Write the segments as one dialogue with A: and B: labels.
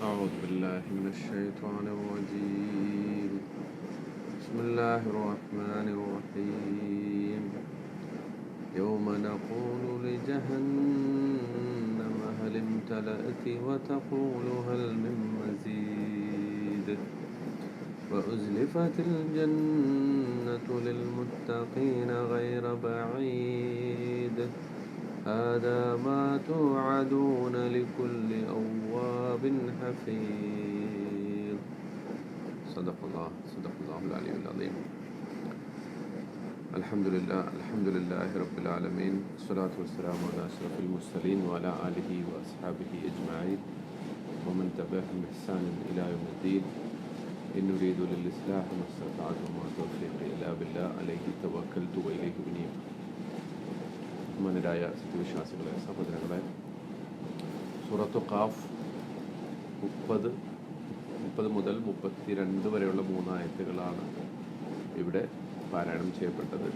A: أعوذ بالله من الشيطان الرجيم. بسم الله الرحمن الرحيم. يوم نقول لجهنم هل امتلأت وتقول هل من مزيد؟ وأزلفت الجنة للمتقين غير بعيد. هذا ما توعدون لكل أواب حفيظ. صدق الله صدق الله العلي العظيم. الحمد لله الحمد لله رب العالمين الصلاة والسلام على أشرف المرسلين وعلى آله وأصحابه أجمعين. ومن تبعهم بإحسان إلى يوم الدين. إن نريد للإصلاح ما استطعت وما توفيقي إلا بالله. عليه توكلت وإليه ബഹുമാനരായ സത്യവിശ്വാസികളെ സഹോദരങ്ങളെ സൂറത്തു കാഫ് മുപ്പത് മുപ്പത് മുതൽ മുപ്പത്തിരണ്ട് വരെയുള്ള മൂന്നായത്തുകളാണ് ഇവിടെ പാരായണം ചെയ്യപ്പെട്ടത്.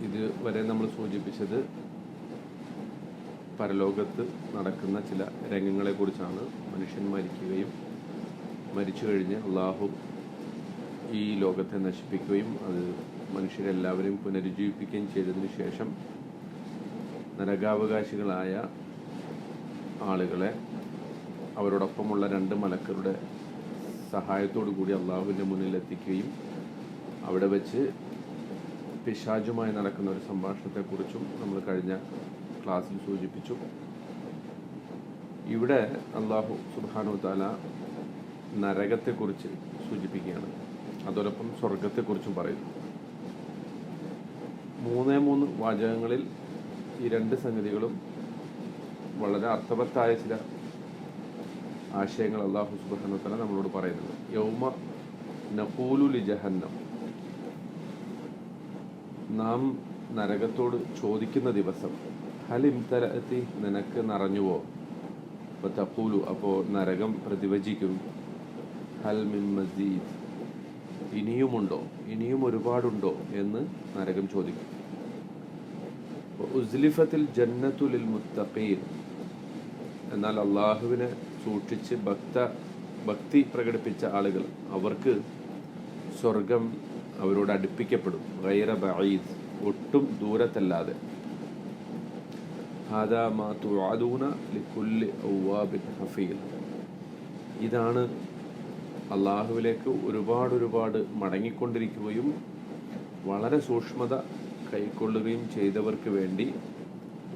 A: ഇതുവരെ നമ്മൾ സൂചിപ്പിച്ചത് പരലോകത്ത് നടക്കുന്ന ചില രംഗങ്ങളെക്കുറിച്ചാണ്. മനുഷ്യൻ മരിക്കുകയും മരിച്ചു കഴിഞ്ഞ് അള്ളാഹു ഈ ലോകത്തെ നശിപ്പിക്കുകയും അത് മനുഷ്യരെല്ലാവരെയും പുനരുജ്ജീവിപ്പിക്കുകയും ചെയ്തതിന് ശേഷം നരകാവകാശികളായ ആളുകളെ അവരോടൊപ്പമുള്ള രണ്ട് മലക്കരുടെ സഹായത്തോടു കൂടി അള്ളാഹുവിന്റെ മുന്നിൽ എത്തിക്കുകയും അവിടെ വെച്ച് പിശാജുമായി നടക്കുന്ന ഒരു സംഭാഷണത്തെക്കുറിച്ചും നമ്മൾ കഴിഞ്ഞ ക്ലാസ്സിൽ സൂചിപ്പിച്ചു. ഇവിടെ അള്ളാഹു സുബാനു താല നരകത്തെക്കുറിച്ച് സൂചിപ്പിക്കുകയാണ്. അതോടൊപ്പം സ്വർഗത്തെക്കുറിച്ചും പറയുന്നു. മൂന്നേ മൂന്ന് വാചകങ്ങളിൽ ഈ രണ്ട് സംഗതികളും വളരെ അർത്ഥവത്തായ ചില ആശയങ്ങൾ അള്ളാഹു സുബാനുത്തല നമ്മളോട് പറയുന്നത് യൗമ നഖൂലു ലി ജഹന്നം നാം നരകത്തോട് ചോദിക്കുന്ന ദിവസം ഹലിംതലത്തി നിനക്ക് നിറഞ്ഞുവോ? അപ്പോൾ തപ്പൂലു അപ്പോൾ നരകം പ്രതിവചിക്കും. ഹൽ മിൻ മസീദ്. ഇനിയുമുണ്ടോ? ഇനിയും ഒരുപാടുണ്ടോ എന്ന് നരകം ചോദിക്കും. ഉസ്ലിഫത്തിൽ ജന്നത്തുലിൽ മുത്തഖീൻ എന്നാൽ അള്ളാഹുവിനെ സൂക്ഷിച്ച് ഭക്ത ഭക്തി പ്രകടിപ്പിച്ച ആളുകൾ അവർക്ക് സ്വർഗം അവരോട് അടുപ്പിക്കപ്പെടും. ഗൈറ ബഈദ് ഒട്ടും ദൂരത്തല്ലാതെ. ഇതാണ് അള്ളാഹുവിലേക്ക് ഒരുപാട് ഒരുപാട് മടങ്ങിക്കൊണ്ടിരിക്കുകയും വളരെ സൂക്ഷ്മത കൈക്കൊള്ളുകയും ചെയ്തവർക്ക് വേണ്ടി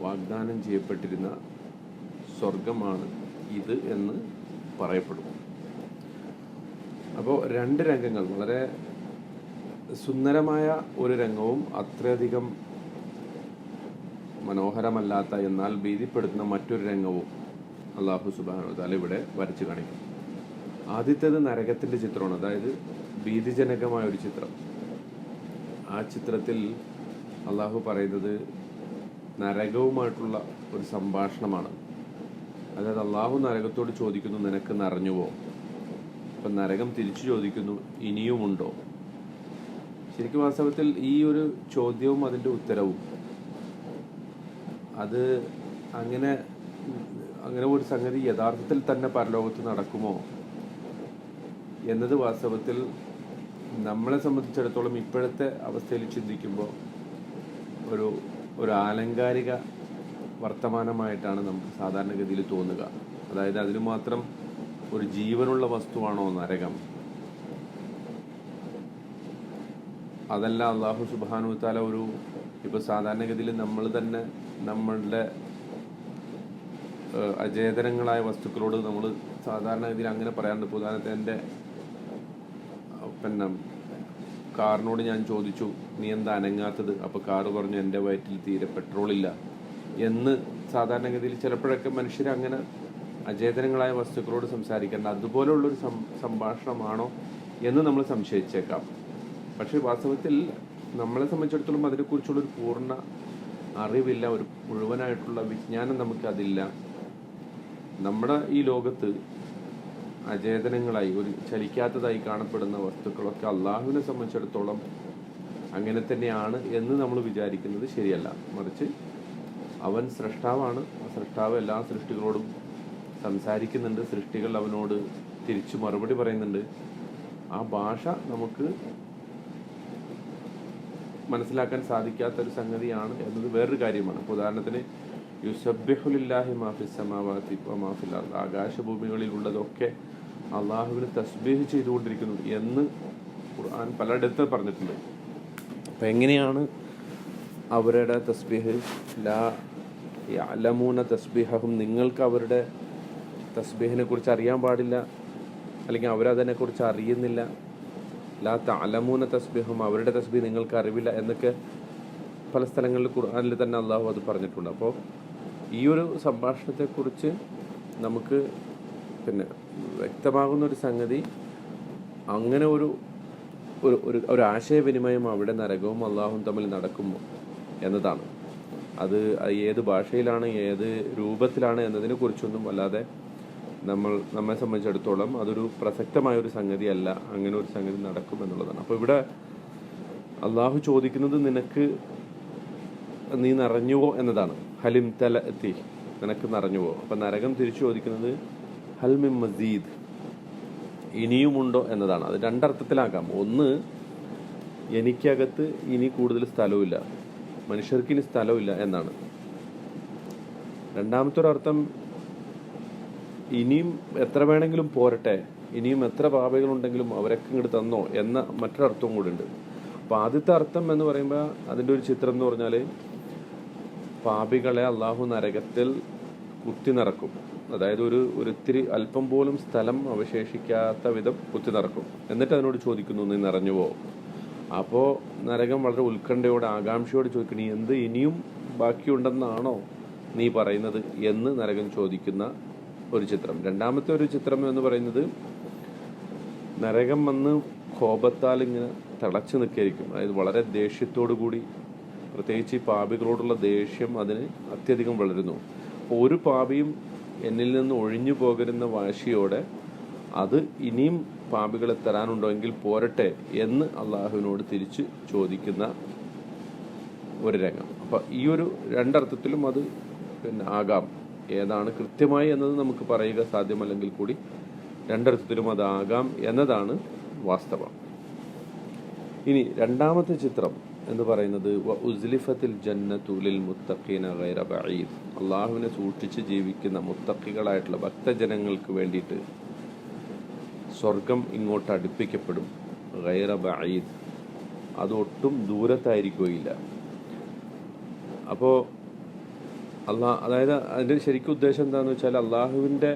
A: വാഗ്ദാനം ചെയ്യപ്പെട്ടിരുന്ന സ്വർഗമാണ് ഇത് എന്ന് പറയപ്പെടും അപ്പോൾ രണ്ട് രംഗങ്ങൾ വളരെ സുന്ദരമായ ഒരു രംഗവും അത്രയധികം മനോഹരമല്ലാത്ത എന്നാൽ ഭീതിപ്പെടുത്തുന്ന മറ്റൊരു രംഗവും അള്ളാഹു സുബാൻ താല ഇവിടെ വരച്ചു കാണിക്കും ആദ്യത്തേത് നരകത്തിന്റെ ചിത്രമാണ്. അതായത് ഭീതിജനകമായ ഒരു ചിത്രം. ആ ചിത്രത്തിൽ അള്ളാഹു പറയുന്നത് നരകവുമായിട്ടുള്ള ഒരു സംഭാഷണമാണ്. അതായത് അള്ളാഹു നരകത്തോട് ചോദിക്കുന്നു നിനക്ക് നിറഞ്ഞുവോ അപ്പം നരകം തിരിച്ചു ചോദിക്കുന്നു ഇനിയുമുണ്ടോ? ശരിക്കും വാസ്തവത്തിൽ ഈ ഒരു ചോദ്യവും അതിന്റെ ഉത്തരവും അത് അങ്ങനെ അങ്ങനെ ഒരു സംഗതി യഥാർത്ഥത്തിൽ തന്നെ പരലോകത്ത് നടക്കുമോ? എന്നത് വാസ്തവത്തിൽ നമ്മളെ സംബന്ധിച്ചിടത്തോളം ഇപ്പോഴത്തെ അവസ്ഥയിൽ ചിന്തിക്കുമ്പോൾ ഒരു ഒരു ആലങ്കാരിക വർത്തമാനമായിട്ടാണ് നമുക്ക് സാധാരണഗതിയിൽ തോന്നുക. അതായത് അതിന് മാത്രം ഒരു ജീവനുള്ള വസ്തുവാണോ നരകം? അതല്ല അള്ളാഹു സുബാനു താല ഒരു ഇപ്പോൾ സാധാരണഗതിയിൽ നമ്മൾ തന്നെ നമ്മളുടെ അചേതനങ്ങളായ വസ്തുക്കളോട് നമ്മൾ സാധാരണഗതിയിൽ അങ്ങനെ പറയാറുണ്ട്. ഉദാഹരണത്തിന് എന്റെ പിന്നെ കാറിനോട് ഞാൻ ചോദിച്ചു നീ എന്താ അനങ്ങാത്തത്? അപ്പോൾ കാറ് പറഞ്ഞു എന്റെ വയറ്റിൽ തീരെ പെട്രോൾ ഇല്ല. എന്ന് സാധാരണഗതിയിൽ ചിലപ്പോഴൊക്കെ മനുഷ്യർ അങ്ങനെ അചേതനങ്ങളായ വസ്തുക്കളോട് സംസാരിക്കേണ്ട അതുപോലുള്ളൊരു സം സംഭാഷണമാണോ എന്ന് നമ്മൾ സംശയിച്ചേക്കാം. പക്ഷേ വാസ്തവത്തിൽ നമ്മളെ സംബന്ധിച്ചിടത്തോളം അതിനെക്കുറിച്ചുള്ളൊരു പൂർണ അറിവില്ല. ഒരു മുഴുവനായിട്ടുള്ള വിജ്ഞാനം നമുക്കതില്ല. നമ്മുടെ ഈ ലോകത്ത് അചേതനങ്ങളായി ഒരു ചലിക്കാത്തതായി കാണപ്പെടുന്ന വസ്തുക്കളൊക്കെ അള്ളാഹുവിനെ സംബന്ധിച്ചിടത്തോളം അങ്ങനെ തന്നെയാണ് എന്ന് നമ്മൾ വിചാരിക്കുന്നത് ശരിയല്ല. മറിച്ച് അവൻ സൃഷ്ടാവാണ് സൃഷ്ടാവ് എല്ലാ സൃഷ്ടികളോടും സംസാരിക്കുന്നുണ്ട്. സൃഷ്ടികൾ അവനോട് തിരിച്ചു മറുപടി പറയുന്നുണ്ട്. ആ ഭാഷ നമുക്ക് മനസ്സിലാക്കാൻ സാധിക്കാത്തൊരു സംഗതിയാണ് എന്നത് വേറൊരു കാര്യമാണ്. അപ്പോൾ ഉദാഹരണത്തിന് യുസബ്ബിഹുലില്ലാഹി മാഫിസ് സമാവാത്തി മാഫിൽ ആകാശഭൂമികളിലുള്ളതൊക്കെ അള്ളാഹുവിന് തസ്ബീഹ് ചെയ്തുകൊണ്ടിരിക്കുന്നു എന്ന് ഖുർആൻ പലയിടത്ത് പറഞ്ഞിട്ടുണ്ട്. അപ്പം എങ്ങനെയാണ് അവരുടെ തസ്ബീഹ് ലാ അലമൂന തസ്ബീഹും നിങ്ങൾക്ക് അവരുടെ തസ്ബീഹിനെ കുറിച്ച് അറിയാൻ പാടില്ല അല്ലെങ്കിൽ അവരതിനെക്കുറിച്ച് അറിയുന്നില്ല. ലാ തഅലമൂന തസ്ബീഹും അവരുടെ തസ്ബീഹ് നിങ്ങൾക്ക് അറിവില്ല എന്നൊക്കെ പല സ്ഥലങ്ങളിൽ ഖുർആനിൽ തന്നെ അള്ളാഹു അത് പറഞ്ഞിട്ടുണ്ട്. അപ്പോൾ ഈ ഒരു സംഭാഷണത്തെക്കുറിച്ച് നമുക്ക് പിന്നെ വ്യക്തമാകുന്ന ഒരു സംഗതി അങ്ങനെ ഒരു ഒരു ഒരു ഒരു ആശയവിനിമയം അവിടെ നരകവും അള്ളാഹും തമ്മിൽ നടക്കുമോ എന്നതാണ്. അത് ഏത് ഭാഷയിലാണ് ഏത് രൂപത്തിലാണ് എന്നതിനെ കുറിച്ചൊന്നും അല്ലാതെ നമ്മൾ നമ്മെ സംബന്ധിച്ചിടത്തോളം അതൊരു പ്രസക്തമായ ഒരു സംഗതിയല്ല അങ്ങനെ ഒരു സംഗതി നടക്കും എന്നുള്ളതാണ്. അപ്പോൾ ഇവിടെ അള്ളാഹു ചോദിക്കുന്നത് നിനക്ക് നീ നിറഞ്ഞുവോ എന്നതാണ്. ഹലിം തല എത്തി നിനക്ക് നിറഞ്ഞുവോ? അപ്പം നരകം തിരിച്ചു ചോദിക്കുന്നത് ഹൽമിം മസീദ് ഇനിയുമുണ്ടോ എന്നതാണ്. അത് രണ്ടർത്ഥത്തിലാക്കാം. ഒന്ന് എനിക്കകത്ത് ഇനി കൂടുതൽ സ്ഥലവുമില്ല. മനുഷ്യർക്ക് ഇനി സ്ഥലമില്ല എന്നാണ്. രണ്ടാമത്തെ ഒരർത്ഥം ഇനിയും എത്ര വേണമെങ്കിലും പോരട്ടെ ഇനിയും എത്ര പാപകളുണ്ടെങ്കിലും അവരൊക്കെ ഇങ്ങോട്ട് തന്നോ എന്ന മറ്റൊരർത്ഥവും കൂടെ ഉണ്ട് അപ്പോൾ ആദ്യത്തെ അർത്ഥം എന്ന് പറയുമ്പോൾ അതിന്റെ ഒരു ചിത്രം എന്ന് പറഞ്ഞാൽ പാപികളെ അള്ളാഹു നരകത്തിൽ കുത്തി നിറക്കും. അതായത് ഒരു ഒരിത്തിരി അല്പം പോലും സ്ഥലം അവശേഷിക്കാത്ത വിധം കുത്തി നിറക്കും എന്നിട്ട് അതിനോട് ചോദിക്കുന്നു നീ നിറഞ്ഞു പോകും അപ്പോൾ നരകം വളരെ ഉത്കണ്ഠയോടെ ആകാംക്ഷയോടെ ചോദിക്കുന്നു എന്ത് ഇനിയും ബാക്കിയുണ്ടെന്നാണോ നീ പറയുന്നത്? എന്ന് നരകൻ ചോദിക്കുന്ന ഒരു ചിത്രം. രണ്ടാമത്തെ ഒരു ചിത്രം എന്ന് പറയുന്നത് നരകം വന്ന് കോപത്താൽ ഇങ്ങനെ തിളച്ചു നിൽക്കായിരിക്കും. അതായത് വളരെ ദേഷ്യത്തോടു കൂടി പ്രത്യേകിച്ച് ഈ പാപികളോടുള്ള ദേഷ്യം അതിന് അത്യധികം വളരുന്നു. ഒരു പാപിയും എന്നിൽ നിന്ന് ഒഴിഞ്ഞു പോകരുന്ന വാശിയോടെ അത് ഇനിയും പാപികളെ തരാനുണ്ടോ എങ്കിൽ പോരട്ടെ എന്ന് അള്ളാഹുവിനോട് തിരിച്ച് ചോദിക്കുന്ന ഒരു രംഗം. അപ്പം ഈ ഒരു രണ്ടർത്ഥത്തിലും അത് പിന്നെ ആകാം. ഏതാണ് കൃത്യമായി എന്നത് നമുക്ക് പറയുക സാധ്യമല്ലെങ്കിൽ കൂടി രണ്ടർത്ഥത്തിലും അതാകാം എന്നതാണ് വാസ്തവം. ഇനി രണ്ടാമത്തെ ചിത്രം എന്ന് പറയുന്നത് ഉസ്ലിഫത്തിൽ ജന്നത്തുലിൽ മുത്തഖീന ഗൈറ ബഈദ്. അള്ളാഹുവിനെ സൂക്ഷിച്ച് ജീവിക്കുന്ന മുത്തക്കികളായിട്ടുള്ള ഭക്തജനങ്ങൾക്ക് വേണ്ടിയിട്ട് സ്വർഗം ഇങ്ങോട്ട് അടുപ്പിക്കപ്പെടും. ഗൈറ ബഈദ്. അതൊട്ടും ദൂരത്തായിരിക്കുകയില്ല. അപ്പോൾ അള്ളാഹ് അതായത് അതിന്റെ ശരിക്കും ഉദ്ദേശം എന്താണെന്ന് വെച്ചാൽ അള്ളാഹുവിന്റെ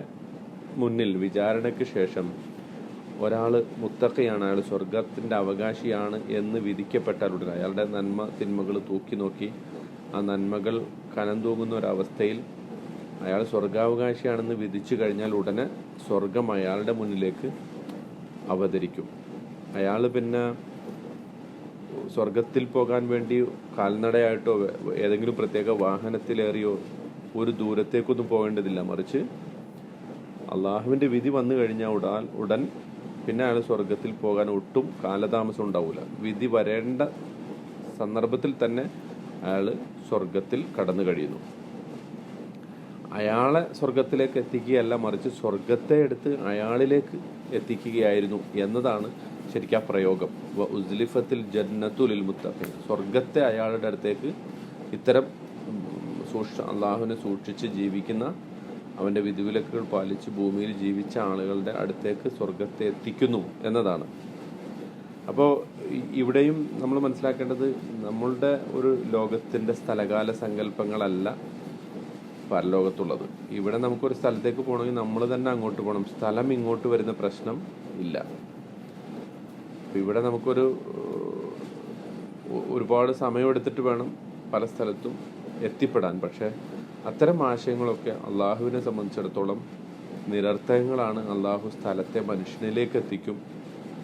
A: മുന്നിൽ വിചാരണയ്ക്ക് ശേഷം ഒരാൾ മുത്തക്കയാണ് അയാൾ സ്വർഗത്തിന്റെ അവകാശിയാണ് എന്ന് വിധിക്കപ്പെട്ടാലുടനെ അയാളുടെ നന്മ തിന്മകൾ തൂക്കി നോക്കി ആ നന്മകൾ കനം തൂങ്ങുന്ന ഒരവസ്ഥയിൽ അയാൾ സ്വർഗാവകാശിയാണെന്ന് വിധിച്ചു കഴിഞ്ഞാൽ ഉടനെ സ്വർഗം അയാളുടെ മുന്നിലേക്ക് അവതരിക്കും. അയാൾ പിന്നെ സ്വർഗത്തിൽ പോകാൻ വേണ്ടി കാൽനടയായിട്ടോ ഏതെങ്കിലും പ്രത്യേക വാഹനത്തിലേറിയോ ഒരു ദൂരത്തേക്കൊന്നും പോകേണ്ടതില്ല. മറിച്ച് അള്ളാഹുവിന്റെ വിധി വന്നു കഴിഞ്ഞാൽ ഉടാൻ ഉടൻ പിന്നെ അയാൾ സ്വർഗത്തിൽ പോകാൻ ഒട്ടും കാലതാമസം ഉണ്ടാവില്ല വിധി വരേണ്ട സന്ദർഭത്തിൽ തന്നെ അയാൾ സ്വർഗത്തിൽ കടന്നു കഴിയുന്നു. അയാളെ സ്വർഗത്തിലേക്ക് എത്തിക്കുകയല്ല മറിച്ച് സ്വർഗത്തെ എടുത്ത് അയാളിലേക്ക് എത്തിക്കുകയായിരുന്നു എന്നതാണ് ശരിക്കും ആ പ്രയോഗം. ഉസ്ലിഫത്തിൽ ജന്നത്തുലിൽ മുത്തഫിൻ സ്വർഗത്തെ അയാളുടെ അടുത്തേക്ക് ഇത്തരം സൂക്ഷ അള്ളാഹുവിനെ സൂക്ഷിച്ച് ജീവിക്കുന്ന അവന്റെ വിധിവിലക്കുകൾ പാലിച്ച് ഭൂമിയിൽ ജീവിച്ച ആളുകളുടെ അടുത്തേക്ക് സ്വർഗത്തെ എത്തിക്കുന്നു എന്നതാണ്. അപ്പോൾ ഇവിടെയും നമ്മൾ മനസ്സിലാക്കേണ്ടത് നമ്മളുടെ ഒരു ലോകത്തിന്റെ സ്ഥലകാല സങ്കല്പങ്ങളല്ല പരലോകത്തുള്ളത്. ഇവിടെ നമുക്കൊരു സ്ഥലത്തേക്ക് പോകണമെങ്കിൽ നമ്മൾ തന്നെ അങ്ങോട്ട് പോകണം. സ്ഥലം ഇങ്ങോട്ട് വരുന്ന പ്രശ്നം ഇല്ല. ഇവിടെ നമുക്കൊരു ഒരുപാട് ഒരുപാട് സമയമെടുത്തിട്ട് വേണം പല സ്ഥലത്തും എത്തിപ്പെടാൻ. പക്ഷേ അത്തരം ആശയങ്ങളൊക്കെ അള്ളാഹുവിനെ സംബന്ധിച്ചിടത്തോളം നിരർത്ഥകങ്ങളാണ്. അള്ളാഹു സ്ഥലത്തെ മനുഷ്യനിലേക്ക് എത്തിക്കും.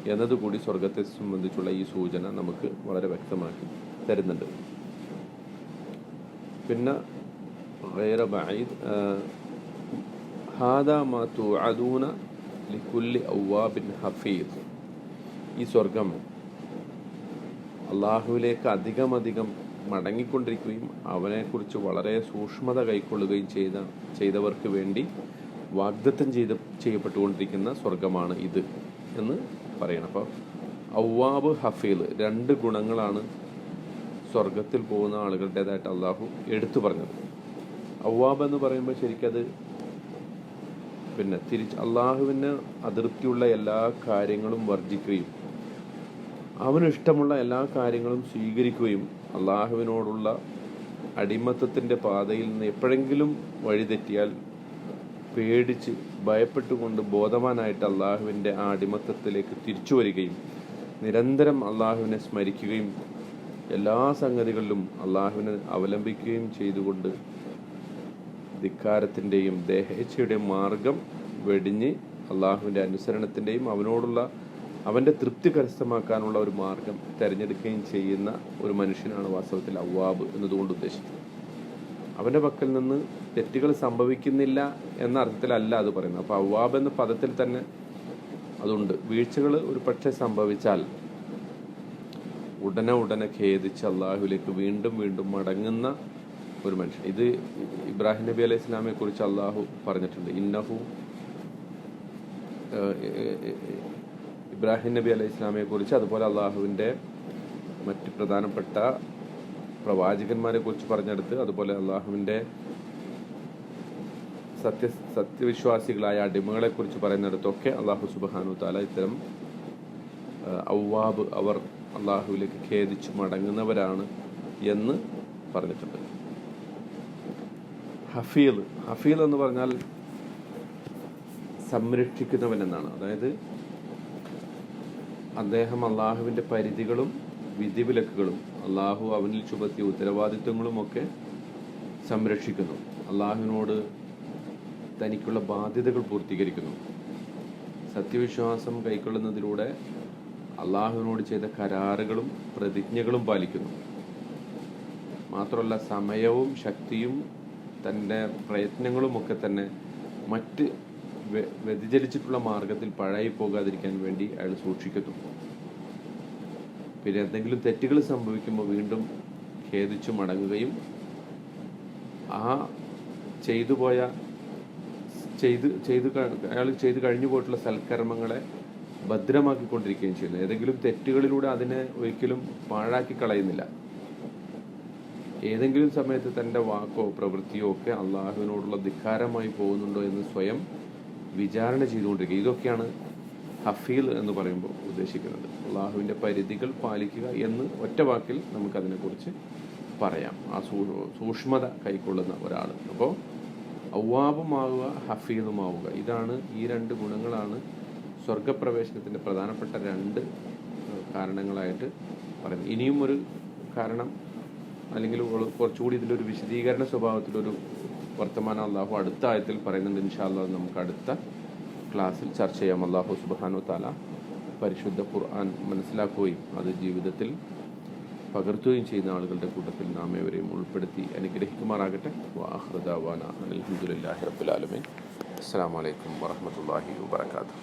A: എന്നതുകൂടി സ്വർഗത്തെ സംബന്ധിച്ചുള്ള ഈ സൂചന നമുക്ക് വളരെ വ്യക്തമാക്കി തരുന്നുണ്ട് പിന്നെ غير بعيد آه، هذا ما توعدون لكل أواب حفيظ ഈ സ്വർഗം അള്ളാഹുവിലേക്ക് അധികം അധികം മടങ്ങിക്കൊണ്ടിരിക്കുകയും അവനെക്കുറിച്ച് വളരെ സൂക്ഷ്മത കൈക്കൊള്ളുകയും ചെയ്ത ചെയ്തവർക്ക് വേണ്ടി വാഗ്ദത്തം ചെയ്ത് ചെയ്യപ്പെട്ടുകൊണ്ടിരിക്കുന്ന സ്വർഗമാണ് ഇത് എന്ന് പറയണം. അപ്പോൾ ഔവാബ് ഹഫീൽ രണ്ട് ഗുണങ്ങളാണ് സ്വർഗത്തിൽ പോകുന്ന ആളുകളുടേതായിട്ട് അള്ളാഹു എടുത്തു പറഞ്ഞത്. ഔവാബ് എന്ന് പറയുമ്പോൾ ശരിക്കത് പിന്നെ തിരിച്ച് അള്ളാഹുവിന് അതിർത്തിയുള്ള എല്ലാ കാര്യങ്ങളും വർജിക്കുകയും അവന് ഇഷ്ടമുള്ള എല്ലാ കാര്യങ്ങളും സ്വീകരിക്കുകയും അള്ളാഹുവിനോടുള്ള അടിമത്തത്തിന്റെ പാതയിൽ നിന്ന് എപ്പോഴെങ്കിലും വഴിതെറ്റിയാൽ പേടിച്ച് ഭയപ്പെട്ടുകൊണ്ട് ബോധവാനായിട്ട് അള്ളാഹുവിന്റെ ആ അടിമത്തത്തിലേക്ക് തിരിച്ചു വരികയും നിരന്തരം അള്ളാഹുവിനെ സ്മരിക്കുകയും എല്ലാ സംഗതികളിലും അള്ളാഹുവിനെ അവലംബിക്കുകയും ചെയ്തുകൊണ്ട് ധിക്കാരത്തിന്റെയും ദേഹേച്ഛയുടെയും മാർഗം വെടിഞ്ഞ് അള്ളാഹുവിന്റെ അനുസരണത്തിന്റെയും അവനോടുള്ള അവന്റെ തൃപ്തി കരസ്ഥമാക്കാനുള്ള ഒരു മാർഗം തിരഞ്ഞെടുക്കുകയും ചെയ്യുന്ന ഒരു മനുഷ്യനാണ് വാസ്തവത്തിൽ അവ്വാബ് എന്നതുകൊണ്ട് ഉദ്ദേശിക്കുന്നത് അവന്റെ പക്കൽ നിന്ന് തെറ്റുകൾ സംഭവിക്കുന്നില്ല എന്ന അർത്ഥത്തിലല്ല അത് പറയുന്നത്. അപ്പോൾ അവ്വാബ് എന്ന പദത്തിൽ തന്നെ അതുണ്ട്. വീഴ്ചകൾ ഒരു പക്ഷേ സംഭവിച്ചാൽ ഉടനെ ഉടനെ ഖേദിച്ച് അള്ളാഹുലേക്ക് വീണ്ടും വീണ്ടും മടങ്ങുന്ന ഒരു മനുഷ്യൻ. ഇത് ഇബ്രാഹിം നബി അലൈഹി ഇസ്ലാമിയെ കുറിച്ച് അള്ളാഹു പറഞ്ഞിട്ടുണ്ട്. ഇന്നഹു ഇബ്രാഹിം നബി അലൈഹി ഇസ്ലാമിയെ കുറിച്ച് അതുപോലെ അള്ളാഹുവിന്റെ മറ്റ് പ്രധാനപ്പെട്ട പ്രവാചകന്മാരെ കുറിച്ച് പറഞ്ഞെടുത്ത് അതുപോലെ അള്ളാഹുവിന്റെ സത്യ സത്യവിശ്വാസികളായ അടിമകളെ കുറിച്ച് പറയുന്നിടത്തൊക്കെ അള്ളാഹു സുബാനു താല ഇത്തരം ഔവാബ് അവർ അള്ളാഹുവിലേക്ക് ഖേദിച്ചു മടങ്ങുന്നവരാണ് എന്ന് പറഞ്ഞിട്ടുണ്ട്. ഹഫീൽ ഹഫീൽ എന്ന് പറഞ്ഞാൽ സംരക്ഷിക്കുന്നവൻ എന്നാണ്. അതായത് അദ്ദേഹം അള്ളാഹുവിന്റെ പരിധികളും വിധിവിലക്കുകളും അള്ളാഹു അവനിൽ ചുമത്തിയ ഉത്തരവാദിത്വങ്ങളും ഒക്കെ സംരക്ഷിക്കുന്നു. അള്ളാഹുവിനോട് തനിക്കുള്ള ബാധ്യതകൾ പൂർത്തീകരിക്കുന്നു. സത്യവിശ്വാസം കൈക്കൊള്ളുന്നതിലൂടെ അള്ളാഹുവിനോട് ചെയ്ത കരാറുകളും പ്രതിജ്ഞകളും പാലിക്കുന്നു. മാത്രമല്ല സമയവും ശക്തിയും തന്റെ പ്രയത്നങ്ങളും ഒക്കെ തന്നെ മറ്റ് വ്യതിചലിച്ചിട്ടുള്ള മാർഗത്തിൽ പഴയി പോകാതിരിക്കാൻ വേണ്ടി അയാൾ സൂക്ഷിക്കുന്നു. പിന്നെ എന്തെങ്കിലും തെറ്റുകൾ സംഭവിക്കുമ്പോൾ വീണ്ടും ഖേദിച്ചു മടങ്ങുകയും ആ ചെയ്തു പോയ ചെയ്ത് ചെയ്ത് അയാൾ ചെയ്ത് കഴിഞ്ഞു പോയിട്ടുള്ള സൽക്കർമ്മങ്ങളെ ഭദ്രമാക്കിക്കൊണ്ടിരിക്കുകയും ചെയ്യുന്നു. ഏതെങ്കിലും തെറ്റുകളിലൂടെ അതിനെ ഒരിക്കലും പാഴാക്കി കളയുന്നില്ല. ഏതെങ്കിലും സമയത്ത് തന്റെ വാക്കോ പ്രവൃത്തിയോ ഒക്കെ അള്ളാഹുവിനോടുള്ള ധിക്കാരമായി പോകുന്നുണ്ടോ എന്ന് സ്വയം വിചാരണ ചെയ്തുകൊണ്ടിരിക്കുക. ഇതൊക്കെയാണ് ഹഫീൽ എന്ന് പറയുമ്പോൾ ഉദ്ദേശിക്കുന്നത്. അള്ളാഹുവിന്റെ പരിധികൾ പാലിക്കുക എന്ന് ഒറ്റ വാക്കിൽ നമുക്കതിനെക്കുറിച്ച് പറയാം. ആ സൂക്ഷ്മത കൈക്കൊള്ളുന്ന ഒരാൾ അപ്പോൾ ഔവാബുമാവുക ഹഫീദുമാവുക ഇതാണ് ഈ രണ്ട് ഗുണങ്ങളാണ് സ്വർഗപ്രവേശനത്തിന്റെ പ്രധാനപ്പെട്ട രണ്ട് കാരണങ്ങളായിട്ട് പറയുന്നത്. ഇനിയും ഒരു കാരണം അല്ലെങ്കിൽ കുറച്ചുകൂടി ഇതിലൊരു വിശദീകരണ സ്വഭാവത്തിലൊരു വർത്തമാനം അള്ളാഹു അടുത്ത ആയത്തിൽ പറയുന്നുണ്ട്. ഇൻഷാല്ലാ നമുക്ക് അടുത്ത ക്ലാസ്സിൽ ചർച്ച ചെയ്യാം. അള്ളാഹു സുബാനു താല പരിശുദ്ധ ഖുർആൻ മനസ്സിലാക്കുകയും അത് ജീവിതത്തിൽ പകർത്തുകയും ചെയ്യുന്ന ആളുകളുടെ കൂട്ടത്തിൽ നാം ഏവരെയും ഉൾപ്പെടുത്തി അനുഗ്രഹിക്കുമാറാകട്ടെ. വാഹൃദാവാന അലഹമുല്ലാഹി റബുലാലമീൻ അസ്സാം വലൈക്കും വാഹമത്തല്ലാഹി വാബർക്കാത്തു